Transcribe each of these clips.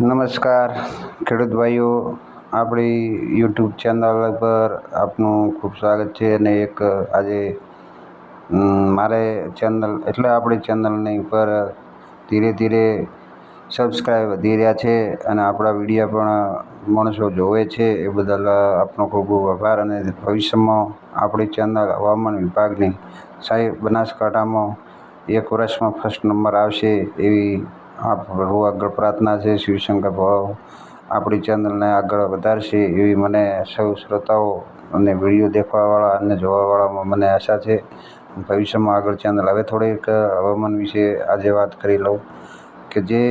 નમસ્કાર, ખેડૂત ભાઈઓ. આપણી યુટ્યુબ ચેનલ પર આપનું ખૂબ સ્વાગત છે અને એક આજે મારે ચેનલ, એટલે આપણી ચેનલની ઉપર ધીરે ધીરે સબસ્ક્રાઈબ વધી રહ્યા છે અને આપણા વીડિયો પણ માણસો જોવે છે. એ બદલ આપનો ખૂબ ખૂબ આભાર અને ભવિષ્યમાં આપણી ચેનલ હવામાન વિભાગની સાહેબ બનાસકાંઠામાં એક વર્ષમાં ફર્સ્ટ નંબર આવશે એવી આપ પ્રભુ આગળ પ્રાર્થના છે, શિવશંકર ભાવ આપણી ચેનલને આગળ વધારશે એવી મને સૌ શ્રોતાઓ અને વીડિયો દેખવાવાળા અને જોવાવાળામાં મને આશા છે. ભવિષ્યમાં આગળ ચેનલ હવે થોડીક હવામાન વિશે આજે વાત કરી લઉં કે જે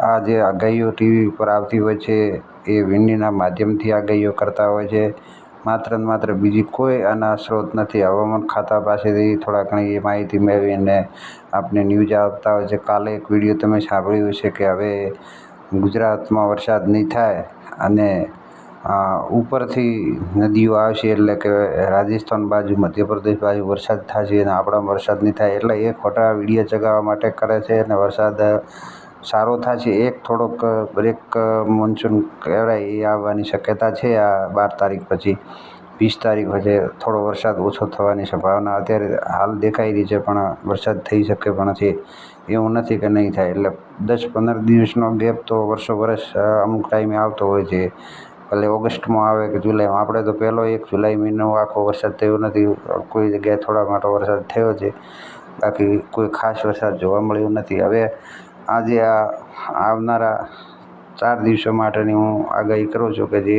આ જે આગાહીઓ ટીવી ઉપર આવતી હોય છે, એ વીંડીના માધ્યમથી આગાહીઓ કરતા હોય છે. માત્ર ને માત્ર બીજી કોઈ આના સ્ત્રોત નથી. હવામાન ખાતા પાસેથી થોડા ઘણી માહિતી મેળવીને આપને ન્યૂઝ આપતા હોય છે. કાલે એક વીડિયો તમે સાંભળ્યું હશે કે હવે ગુજરાતમાં વરસાદ નહીં થાય અને ઉપરથી નદીઓ આવશે એટલે કે રાજસ્થાન બાજુ, મધ્યપ્રદેશ બાજુ વરસાદ થશે અને આપણામાં વરસાદ નહીં થાય. એટલે એ ખોટા વીડિયો ચગાવવા માટે કરે છે અને વરસાદ સારો થશે, એક થોડોક બ્રેક મોન્સૂન કહેવાય, એ આવવાની શક્યતા છે. આ બાર તારીખ પછી, વીસ તારીખ પછી થોડો વરસાદ ઓછો થવાની સંભાવના અત્યારે હાલ દેખાઈ રહી છે, પણ વરસાદ થઈ શકે પણ છે, એવું નથી કે નહીં થાય. એટલે દસ પંદર દિવસનો ગેપ તો વર્ષો વર્ષ અમુક ટાઈમે આવતો હોય છે. ભલે ઓગસ્ટમાં આવે કે જુલાઈમાં આપણે તો પહેલો એક જુલાઈ મહિનો આખો વરસાદ થયો નથી, કોઈ જગ્યાએ થોડા મોટો વરસાદ થયો છે. બાકી કોઈ ખાસ વરસાદ જોવા મળ્યો નથી. હવે આજે આ આવનારા ચાર દિવસો માટેની હું આગાહી કરું છું કે જે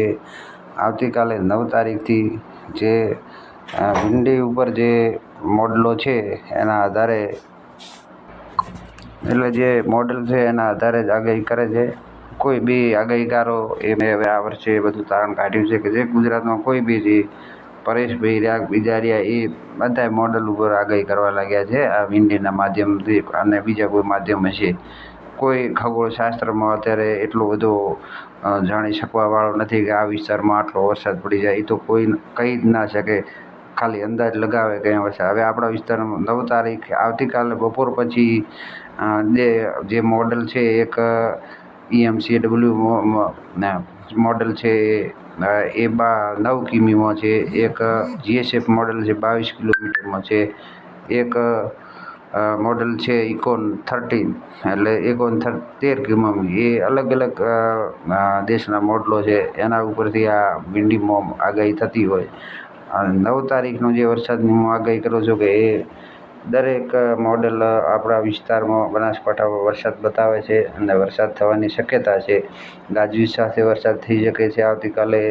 આવતીકાલે નવ તારીખથી જે વિંડી ઉપર જે મોડલો છે એના આધારે, એટલે જે મોડલ છે એના આધારે જ આગાહી કરે છે. કોઈ બી આગાહીકારો એ મેં હવે આ વર્ષે બધું તારણ કાઢ્યું છે કે જે ગુજરાતમાં કોઈ બી જે પરેશભાઈ રાગ બિજારિયા એ બધાય મોડલ ઉપર આગાહી કરવા લાગ્યા છે આ વિંડીના માધ્યમથી અને બીજા કોઈ માધ્યમ હશે. કોઈ ખગોળશાસ્ત્રમાં અત્યારે એટલો બધો જાણી શકવાવાળો નથી કે આ વિસ્તારમાં આટલો વરસાદ પડી જાય. એ તો કોઈ કહી જ ના શકે. ખાલી અંદાજ લગાવે કયા વરસાદ. હવે આપણા વિસ્તારમાં નવ તારીખ, આવતીકાલે બપોર પછી જે મોડલ છે એક ઈએમસી ડબલ્યુ મોડલ છે એ બા નવ કિમીમાં છે, એક જીએસએફ મોડલ છે, બાવીસ કિલોમીટરમાં છે, એક મોડલ છે ઇકોન થર્ટીન એટલે ઇકોન થર તેર કિલોમી એ અલગ અલગ દેશના મોડલો છે, એના ઉપરથી આ વિંડીમાં આગાહી થતી હોય. અને નવ તારીખનો જે વરસાદની હું આગાહી કરું છું કે એ દરેક મોડલ આપણા વિસ્તારમાં બનાસકાંઠામાં વરસાદ બતાવે છે અને વરસાદ થવાની શક્યતા છે. ગાજવીજ સાથે વરસાદ થઈ શકે છે. આવતીકાલે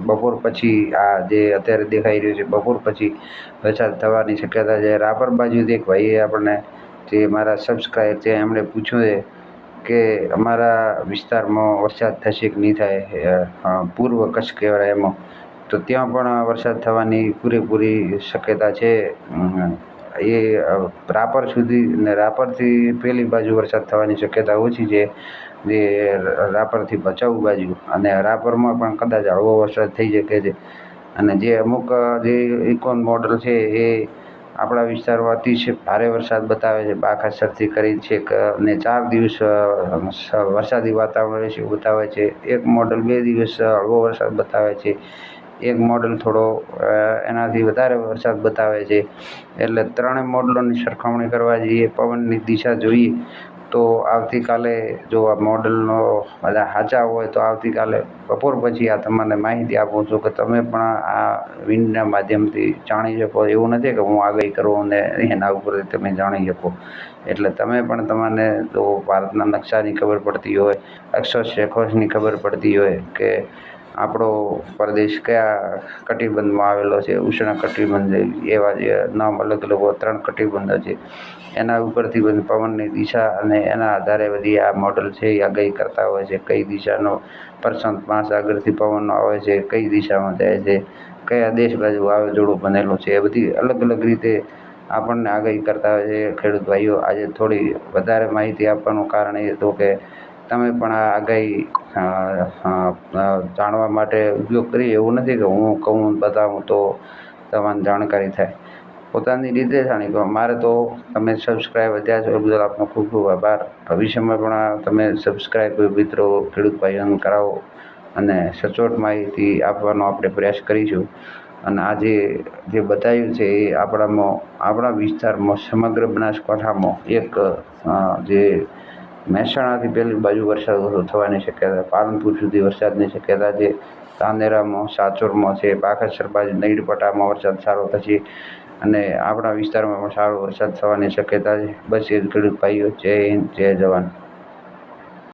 બપોર પછી આ જે અત્યારે દેખાઈ રહ્યું છે, બપોર પછી વરસાદ થવાની શક્યતા છે. રાપર બાજુથી એક ભાઈએ આપણને જે મારા સબસ્ક્રાઈબ છે, એમણે પૂછ્યું છે કે અમારા વિસ્તારમાં વરસાદ થશે કે નહીં થાય? પૂર્વ કચ્છ કહેવાય એમાં. તો ત્યાં પણ વરસાદ થવાની પૂરેપૂરી શક્યતા છે. એ રાપર સુધી ને રાપરથી પેલી બાજુ વરસાદ થવાની શક્યતા ઓછી છે, જે રાપરથી ભચાઉ બાજુ અને રાપરમાં પણ કદાચ હળવો વરસાદ થઈ શકે છે. અને જે અમુક જે ઇકોન મોડલ છે એ આપણા વિસ્તારમાં અતિશય ભારે વરસાદ બતાવે છે. બાખાસરથી કરી છેક અને ચાર દિવસ વરસાદી વાતાવરણ રહેશે બતાવે છે. એક મોડલ બે દિવસ હળવો વરસાદ બતાવે છે. એક મોડલ થોડો એનાથી વધારે વરસાદ બતાવે છે. એટલે ત્રણેય મોડલોની સરખામણી કરવા જઈએ, પવનની દિશા જોઈએ, તો આવતીકાલે જો આ મોડલનો બધા સાચા હોય, તો આવતીકાલે બપોર પછી આ તમને માહિતી આપું છું કે તમે પણ આ વિન્ડના માધ્યમથી જાણી શકો. એવું નથી કે હું આગાહી કરું અને એના ઉપરથી તમે જાણી શકો. એટલે તમે પણ તમને જો ભારતના નકશાની ખબર પડતી હોય અક્ષર શેખોશની ખબર પડતી હોય કે આપણો પ્રદેશ કયા કટિબંધમાં આવેલો છે? ઉષ્ણ કટિબંધ એવા જે નામ અલગ અલગ ત્રણ કટિબંધો છે. એના ઉપરથી બધી પવનની દિશા અને એના આધારે બધી આ મોડલ છે, એ આગાહી કરતા હોય છે, કઈ દિશાનો પ્રશાંત મહાસાગરથી પવનો આવે છે, કઈ દિશામાં જાય છે, કયા દેશ બાજુ વાવાઝોડું બનેલું છે, એ બધી અલગ અલગ રીતે આપણને આગાહી કરતા હોય છે. ખેડૂત ભાઈઓ, આજે થોડી વધારે માહિતી આપવાનું કારણ એ હતું કે તમે પણ આ આગાહી જાણવા માટે ઉપયોગ કરી એવું નથી કે હું કહું બતાવું તો તમને જાણકારી થાય. પોતાની રીતે જાણી મારે તો તમે સબસ્ક્રાઈબ વધ્યા છો એ બદલ આપનો ખૂબ ખૂબ આભાર. ભવિષ્યમાં પણ તમે સબસ્ક્રાઈબ મિત્રો, ખેડૂત ભાઈઓને કરાવો અને સચોટ માહિતી આપવાનો આપણે પ્રયાસ કરીશું. અને આજે જે બતાવ્યું છે એ આપણામાં, આપણા વિસ્તારમાં સમગ્ર બનાસકાંઠામાં એક જે મહેસાણાથી પેલી બાજુ વરસાદ થવાની શક્યતા, પાલનપુર સુધી વરસાદની શક્યતા છે. તાંદેરામાં સાચોરમાં છે બાગેશ્વર બાજુ નૈડપટામાં વરસાદ સારો થશે અને આપણા વિસ્તારમાં પણ સારો વરસાદ થવાની શક્યતા છે. બસ એ જ ખેડૂત ભાઈઓ, જય હિન્દ, જય જવાન.